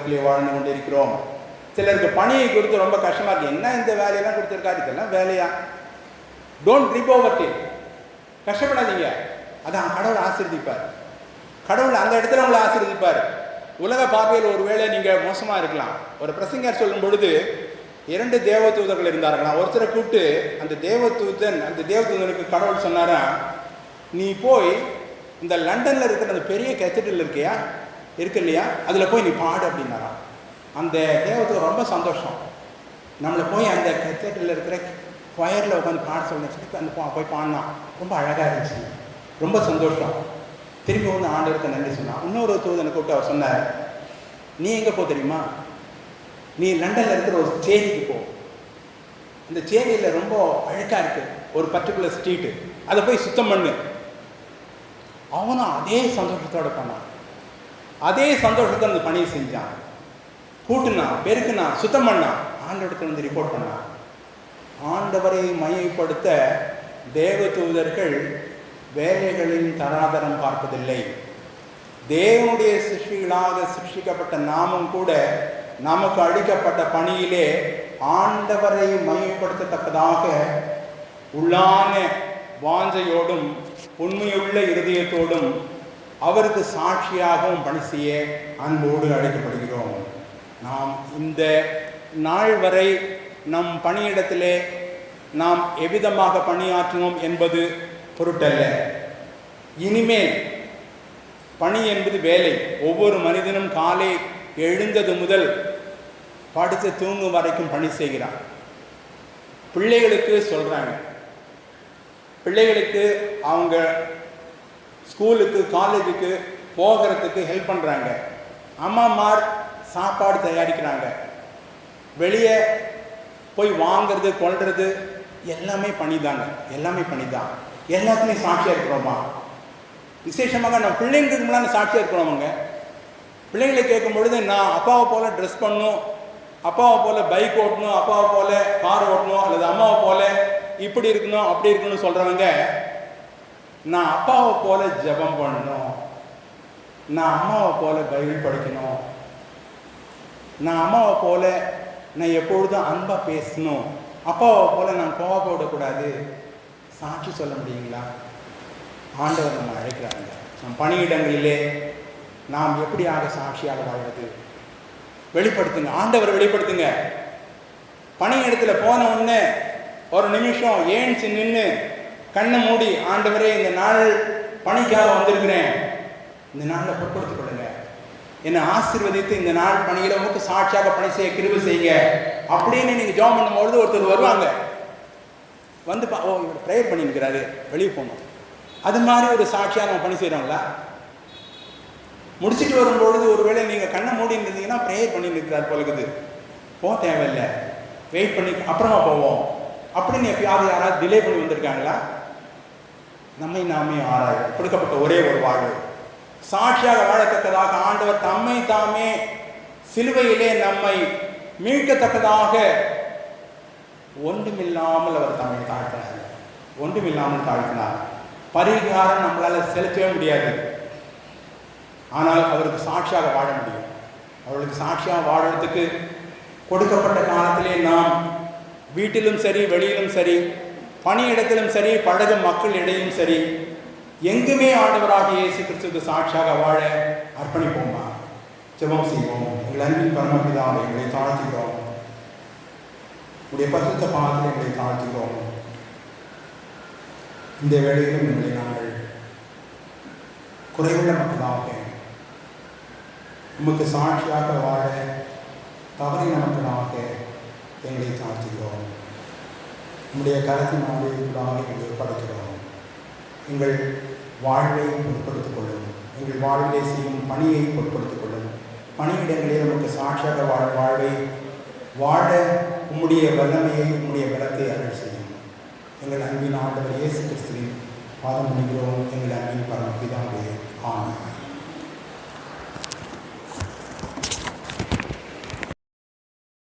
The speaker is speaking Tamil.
உலகத்திலே வாழ்ந்து கொண்டிருக்கிறோம். சிலருக்கு பணியை கொடுத்து ரொம்ப கஷ்டமாக இருக்கு. என்ன இந்த வேலையெல்லாம் கொடுத்துருக்காரு? இதெல்லாம் வேலையா? டோன்ட் ட்ரிப் ஓவர் கஷ்டப்படாதீங்க. அதான் கடவுள் ஆசீர்வதிப்பார். கடவுள் அந்த இடத்துல உங்களை ஆசீர்வதிப்பார். உலக பார்வையில் ஒருவேளை நீங்கள் மோசமாக இருக்கலாம். ஒரு பிரசங்கர் சொல்லும் பொழுது இரண்டு தேவதூதர்கள் இருந்தார்களாம் ஒருத்தரை கூப்பிட்டு அந்த தேவதூதன் அந்த தேவதூதனுக்கு கடவுள் சொன்னாரா நீ போய் இந்த லண்டனில் இருக்கிற அந்த பெரிய கேத்தட்ரல் இருக்கியா? இருக்கு இல்லையா அதில் போய் நீ பாடு அப்படின்னாராம். அந்த தேவத்துக்கு ரொம்ப சந்தோஷம். நம்மளை போய் அந்த கேத்தட்ரலில் இருக்கிற கொயரில் உட்காந்து பாட சொல்லி அந்த பா- போய் பாடினான். ரொம்ப அழகாக இருந்துச்சு. ரொம்ப சந்தோஷம். திரும்பி வந்து ஆண்டவருக்கு நன்றி சொன்னான். இன்னொரு தூதனை கூப்பிட்டு அவர் சொன்னார் நீ எங்கே போ தெரியுமா? நீ லண்டனில் இருக்கிற ஒரு சேரிக்கு போ. அந்த சேரியில் ரொம்ப அழுக்காக இருக்குது ஒரு பர்டிகுலர் ஸ்ட்ரீட்டு அதை போய் சுத்தம் பண்ணு. அவனும் அதே சந்தோஷத்தோட பண்ணான் அதே சந்தோஷத்தை அந்த பணியை செஞ்சான் கூட்டுனான் பெருக்குனான் சுத்தம் பண்ணான் ஆண்டவருக்கு வந்து ரிப்போர்ட் பண்ணான் ஆண்டவரை மையப்படுத்த தேவ தூதர்கள் வேலைகளின் தராதரம் பார்ப்பதில்லை. தேவனுடைய சிருஷ்டிகளாக சிருஷ்டிக்கப்பட்ட நாமும் கூட நமக்கு அளிக்கப்பட்ட பணியிலே ஆண்டவரை மையப்படுத்தத்தக்கதாக உள்ளான வாஞ்சையோடும் உண்மையுள்ள இருதயத்தோடும் அவருக்கு சாட்சியாகவும் பணி செய்ய அன்போடு அழைக்கப்படுகிறோம். நாம் இந்த நாள் வரை நம் பணியிடத்திலே நாம் எவ்விதமாக பணியாற்றினோம் என்பது பொருட்டல்ல. இனிமேல் பணி என்பது வேலை. ஒவ்வொரு மனிதனும் காலை எழுந்தது முதல் படுத்து தூங்கும் வரைக்கும் பணி செய்கிறான். பிள்ளைகளுக்கு சொல்கிறாங்க பிள்ளைகளுக்கு அவங்க ஸ்கூலுக்கு காலேஜுக்கு போகிறதுக்கு ஹெல்ப் பண்ணுறாங்க அம்மாமார் சாப்பாடு தயாரிக்கிறாங்க. வெளியே போய் வாங்குறது கொள்றது எல்லாமே பண்ணிதாங்க. எல்லாமே பண்ணிதான். எல்லாத்துலேயும் சாட்சியாக இருக்கிறோமா? விசேஷமாக நான் பிள்ளைங்களுக்கு முன்னாடி சாட்சியாக இருக்கிறவங்க பிள்ளைங்களை கேட்கும் பொழுது நான் அப்பாவை போல் ட்ரெஸ் பண்ணணும் அப்பாவை போல் பைக் ஓட்டணும் அப்பாவை போல் கார் ஓட்டணும் அல்லது அம்மாவை போல் இப்படி இருக்கணும் அப்படி இருக்கணும்னு சொல்கிறவங்க நான் அப்பாவை போல ஜெபம் பண்ணணும். நான் அம்மாவை போல பைபிள் படிக்கணும். நான் அம்மாவை போல நான் எப்பொழுதும் அன்பாக பேசணும். அப்பாவை போல நான் கோவப்படக்கூடாது சாட்சி சொல்ல முடியுங்களா? ஆண்டவர் நம்ம அழைக்கிறாங்க. நம் பணியிடங்களிலே நாம் எப்படியாக சாட்சியாக வாழ்வது? வெளிப்படுத்துங்க. ஆண்டவர் வெளிப்படுத்துங்க. பணியிடத்தில் போன உடனே ஒரு நிமிஷம் ஏன்ச்சு நின்று கண்ணை மூடி ஆண்டவரே இந்த நாள் பணிக்காக வந்திருக்கிறேன். இந்த நாளில் பொருட்படுத்திக் கொள்ளுங்க. என்னை ஆசீர்வதித்து இந்த நாள் பணியில் உங்களுக்கு சாட்சியாக பணி செய்ய கிருவு செய்யுங்க. அப்படின்னு நீங்கள் ஜெபம் பண்ணும்பொழுது ஒருத்தர் வருவாங்க. வந்து பா ஓ இவர் ப்ரேயர் பண்ணியிருக்கிறாரு வெளியே போகணும். அது மாதிரி ஒரு சாட்சியாக நம்ம பணி செய்கிறோங்களா முடிச்சுட்டு வரும்பொழுது ஒருவேளை நீங்கள் கண்ணை மூடி இருந்தீங்கன்னா ப்ரேயர் பண்ணியிருக்கிறார் போலக்குது போக தேவையில்லை. வெயிட் பண்ணி அப்புறமா போவோம். அப்படின்னு எப்பயாவது யாராவது டிலே பண்ணி வந்திருக்காங்களா? நம்மை நாமே ஆராய. கொடுக்கப்பட்ட ஒரே ஒரு வாழ்வு. சாட்சியாக வாழத்தக்கதாக ஆண்டவர் தம்மை தாமே சிலுவையிலே நம்மை மீட்கத்தக்கதாக ஒன்றுமில்லாமல் அவர் தம்மை தாழ்த்தினார். ஒன்றுமில்லாமல் தாழ்த்தினார். பரிகாரம் நம்மளால் செலுத்தவே முடியாது. ஆனால் அவருக்கு சாட்சியாக வாழ முடியும். அவர்களுக்கு சாட்சியாக வாழறதுக்கு கொடுக்கப்பட்ட காலத்திலே நாம் வீட்டிலும் சரி வெளியிலும் சரி பணியிடத்திலும் சரி பழகும் மக்கள் இடையும் சரி எங்குமே ஆண்டவராக இயேசு கிறிஸ்துக்கு சாட்சியாக வாழ அர்ப்பணிப்போமா? ஜெபம் செய்வோம். எங்கள் அன்பின் பரமபிதாவை எங்களை தாழ்த்துகிறோம் உடைய பசுத்த பாதத்தில் எங்களை தாழ்த்துகிறோம் இந்த வேளையிலும் எங்களை நாங்கள் குறைவுள்ள மக்களாக உமக்கு சாட்சியாக வாழ தவறின மக்களாக எங்களை தாழ்த்துகிறோம் உங்களுடைய கரத்தினாலே கூடாக எங்களை படைக்கிறோம் எங்கள் வாழ்வை பொருட்படுத்திக் கொள்ளும். எங்கள் வாழ்விலே செய்யும் பணியை பொருட்படுத்திக் கொள்ளும். பணியிடங்களில் நமக்கு சாட்சியாக வாழ வாழ்வை வாழ உம்முடைய வல்லமையை உம்முடைய பலத்தை அருள் செய்யும். எங்கள் அன்பின் ஆண்டவர் இயேசு கிறிஸ்துவின் பாதம் முடிகிறோம். எங்கள் அன்பின் பரமபிதாவுடைய ஆமென்.